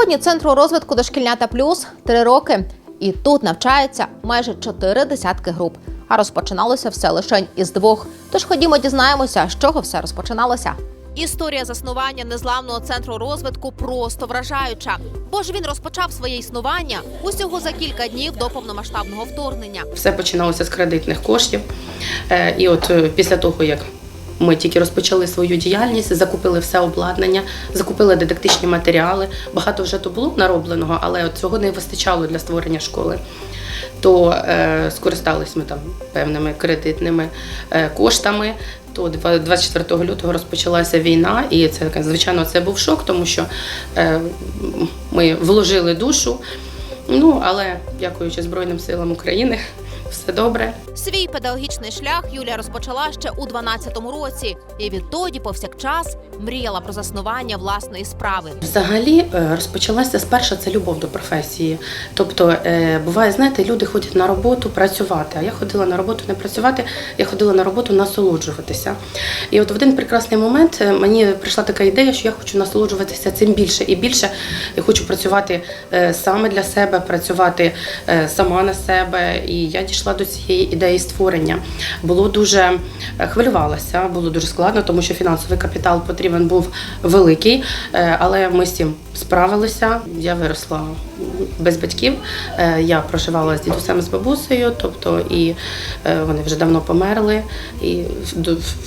Сьогодні центру розвитку дошкільнята плюс три роки, і тут навчається майже чотири десятки груп. А розпочиналося все лише із двох. Тож ходімо, дізнаємося, з чого все розпочиналося. Історія заснування незламного центру розвитку просто вражаюча, бо ж він розпочав своє існування усього за кілька днів до повномасштабного вторгнення. Все починалося з кредитних коштів. Е, І от е, після того, як ми тільки розпочали свою діяльність, закупили все обладнання, закупили дидактичні матеріали. Багато вже то було наробленого, але от цього не вистачало для створення школи. То е, скористалися ми там певними кредитними е, коштами. То два- 24 лютого розпочалася війна, і це звичайно це був шок, тому що е, ми вложили душу. Ну але дякуючи Збройним силам України, все добре. Свій педагогічний шлях Юлія розпочала ще у 12-му році, і відтоді повсякчас мріяла про заснування власної справи. Взагалі е, розпочалася спершу це любов до професії. Тобто, е, буває, знаєте, люди ходять на роботу працювати. А я ходила на роботу не працювати, я ходила на роботу насолоджуватися. І от в один прекрасний момент е, мені прийшла така ідея, що я хочу насолоджуватися цим більше і більше. Я хочу працювати саме для себе, працювати сама на себе. І я дійшла до цієї ідеї створення. Було дуже е, хвилювалася, було дуже складно, тому що фінансовий капітал потрібен був великий, е, але ми з цим справилися. Я виросла без батьків. Е, Я проживала з дідусем з бабусею, тобто і е, вони вже давно померли, і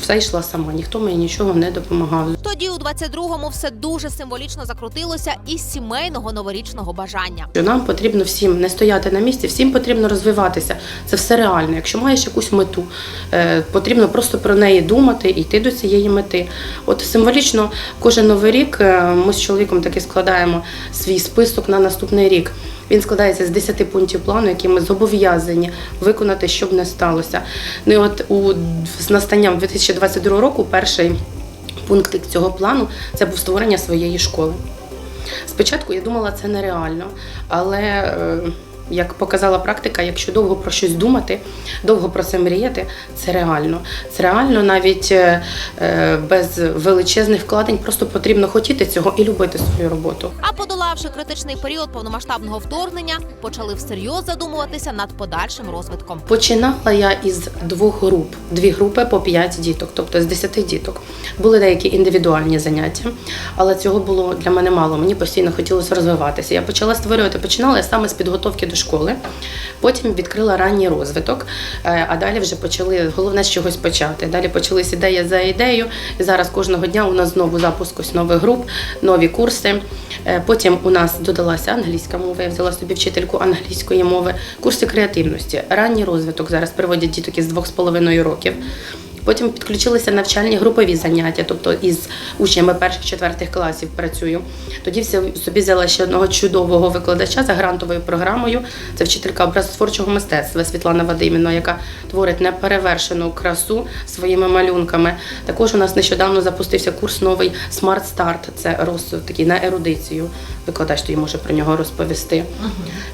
все йшла сама. Ніхто мені нічого не допомагав. Тоді у 22-му все дуже символічно закрутилося із сімейного новорічного бажання. Що Нам потрібно всім не стояти на місці, всім потрібно розвиватися. Це все реально. Якщо маєш якусь мету, е, потрібно просто про неї думати і йти до цієї мети. От символічно кожен новий рік ми з чоловіком таки складаємо свій список на наступний рік. Він складається з 10 пунктів плану, які ми зобов'язані виконати, щоб не сталося. Ну і от у з настанням 2022 року перший пункт цього плану це був створення своєї школи. Спочатку я думала, це нереально, але е, як показала практика, якщо довго про щось думати, довго про це мріяти, це реально. Це реально навіть е, е, без величезних вкладень, просто потрібно хотіти цього і любити свою роботу. А подолавши критичний період повномасштабного вторгнення, почали всерйоз задумуватися над подальшим розвитком. Починала я із двох груп, дві групи по п'ять діток, тобто з десяти діток. Були деякі індивідуальні заняття, але цього було для мене мало. Мені постійно хотілося розвиватися. Я почала створювати, починала я саме з підготовки до школи, потім відкрила ранній розвиток, е, а далі вже почали головне з чогось почати. Далі почалися ідея за ідеєю. Зараз кожного дня у нас знову запуск ось нових груп, нові курси. Е, Потім у нас додалася англійська мова. Я взяла собі вчительку англійської мови, курси креативності, ранній розвиток. Зараз приводять діток із двох з половиною років. Потім підключилися навчальні групові заняття, тобто із учнями перших четвертих класів працюю. Тоді собі взяла ще одного чудового викладача за грантовою програмою. Це вчителька образотворчого мистецтва Світлана Вадимівна, яка творить неперевершену красу своїми малюнками. Також у нас нещодавно запустився курс новий Smart Start. Це розвиток такий на ерудицію. Викладач тоді може про нього розповісти.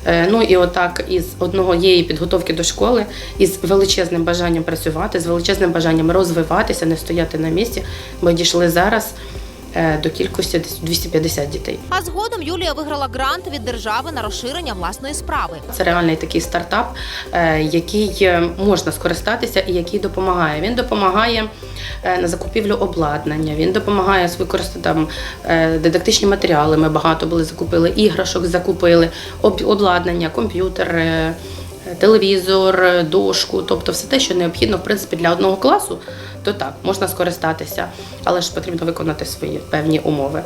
Е, Ну і отак із одного єї підготовки до школи, із величезним бажанням працювати, з величезним бажанням розвиватися, не стояти на місці. Ми дійшли зараз е, до кількості десь 250 дітей. А згодом Юлія виграла грант від держави на розширення власної справи. Це реальний такий стартап, е, який е, можна скористатися і який допомагає. Він допомагає на закупівлю обладнання, він допомагає використати там дидактичні матеріали. Ми багато були закупили, іграшок закупили, обладнання, комп'ютер. Телевізор, дошку, тобто все те, що необхідно в принципі для одного класу, то так можна скористатися, але ж потрібно виконати свої певні умови.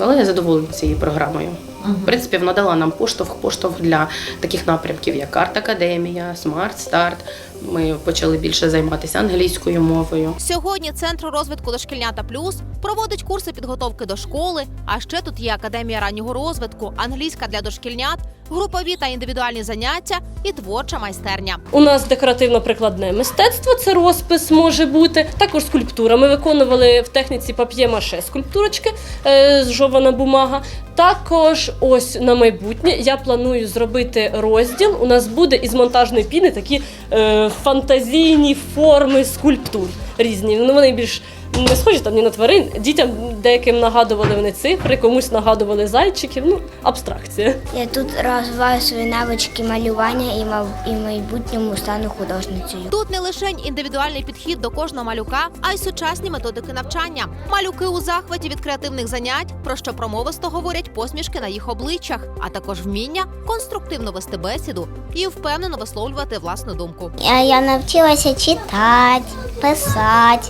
Але я задоволена цією програмою. В принципі, вона дала нам поштовх, поштовх для таких напрямків, як арт-академія, смарт-старт. Ми почали більше займатися англійською мовою. Сьогодні центр розвитку дошкільнята плюс проводить курси підготовки до школи. А ще тут є академія раннього розвитку, англійська для дошкільнят, групові та індивідуальні заняття і творча майстерня. У нас декоративно-прикладне мистецтво, це розпис може бути. Також скульптура. Ми виконували в техніці пап'є-маше скульптурочки, е, зжована бумага. Також ось на майбутнє я планую зробити розділ. У нас буде із монтажної піни такі е, фантазійні форми скульптур різні. Ну, вони більш не схожі там ні на тварин. Дітям деяким нагадували вони цифри, комусь нагадували зайчиків. Ну, абстракція. Я тут розвиваю свої навички малювання і мав і в майбутньому стану художницею. Тут не лише індивідуальний підхід до кожного малюка, а й сучасні методики навчання. Малюки у захваті від креативних занять, про що промовисто говорять посмішки на їх обличчях, а також вміння конструктивно вести бесіду і впевнено висловлювати власну думку. Я, я навчилася читати, писати,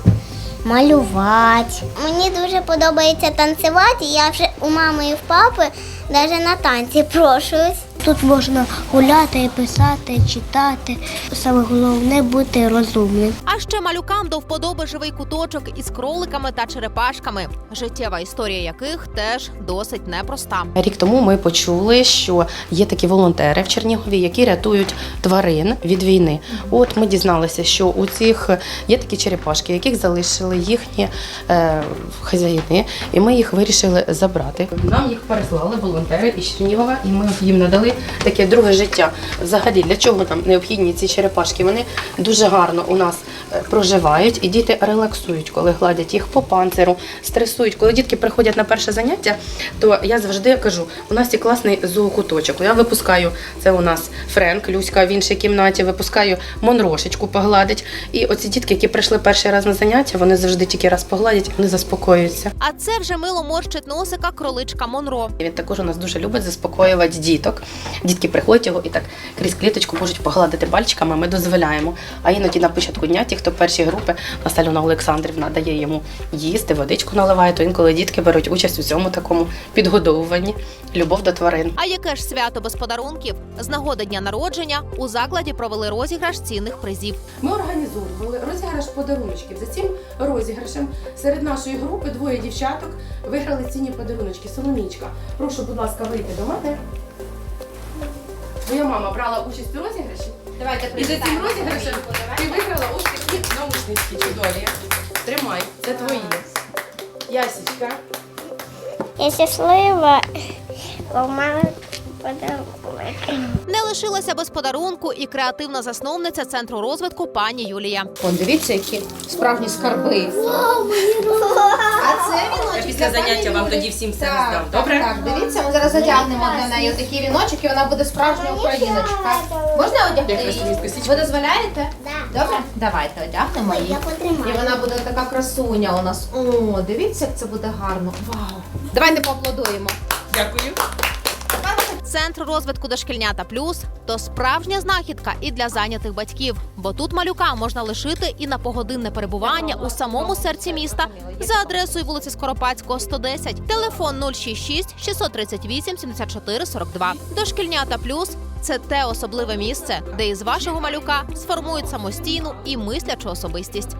малювати. Мені дуже подобається танцювати. Я вже у мами і в папи навіть на танці прошуюсь. Тут можна гуляти, писати, читати. Саме головне бути розумним. А ще малюкам до вподоби живий куточок із кроликами та черепашками, життєва історія яких теж досить непроста. Рік тому ми почули, що є такі волонтери в Чернігові, які рятують тварин від війни. От ми дізналися, що у цих є такі черепашки, яких залишили їхні е, хазяїни, і ми їх вирішили забрати. Нам їх переслали волонтери із Чернігова, і ми їм надали таке друге життя. Взагалі, для чого нам необхідні ці черепашки? Вони дуже гарно у нас е, проживають, і діти релаксують, коли гладять їх по панциру, стресують. Коли дітки приходять на перше заняття, то я завжди кажу: у нас є класний зоокуточок. Я випускаю це у нас Френк, Люська в іншій кімнаті, випускаю Монрошечку погладить. І оці дітки, які прийшли перший раз на заняття, вони завжди тільки раз погладять, вони заспокоюються. А це вже мило морщить носика кроличка Монро. Він також у нас дуже любить заспокоювати діток. Дітки приходять його і так крізь кліточку можуть погладити пальчиками, ми дозволяємо. А іноді на початку дня, ті, хто перші групи, у нас Альона Олександрівна дає йому їсти, водичку наливає, то інколи дітки беруть участь у цьому такому підгодовуванні, любов до тварин. А яке ж свято без подарунків? З нагоди дня народження у закладі провели розіграш цінних призів. Ми організовували розіграш подаруночків. За цим розіграшем серед нашої групи двоє дівчаток виграли цінні подаруночки. Соломічка, прошу, будь ласка, вийти до мене. Твоя мама брала участь у розіграші. Давайте І за цим розіграшем ти виграла ось такі наушнички чудові. Тримай, це твої. Ясічка. Я щаслива, бо мама подарунок. Не лишилася без подарунку і креативна засновниця центру розвитку пані Юлія. Вон, дивіться, які справжні скарби. А це віночок. Після для заняття пані вам Юлі. тоді всім все Так, роздам. так, Добре? Так, дивіться, ми зараз одягнемо для неї такий віночок, і вона буде справжня україночка. Можна одягти Як її? Христинську? Ви дозволяєте? Да. Добре? Давайте одягнемо її. Я потримаю. І вона буде така красуня у нас. О, дивіться, як це буде гарно. Вау. Давайте поаплодуємо. Дякую. Центр розвитку дошкільнята плюс то справжня знахідка і для зайнятих батьків, бо тут малюка можна лишити і на погодинне перебування у самому серці міста за адресою вулиці Скоропадського, 110, телефон 066 638 74 42. Дошкільнята плюс це те особливе місце, де із вашого малюка сформують самостійну і мислячу особистість.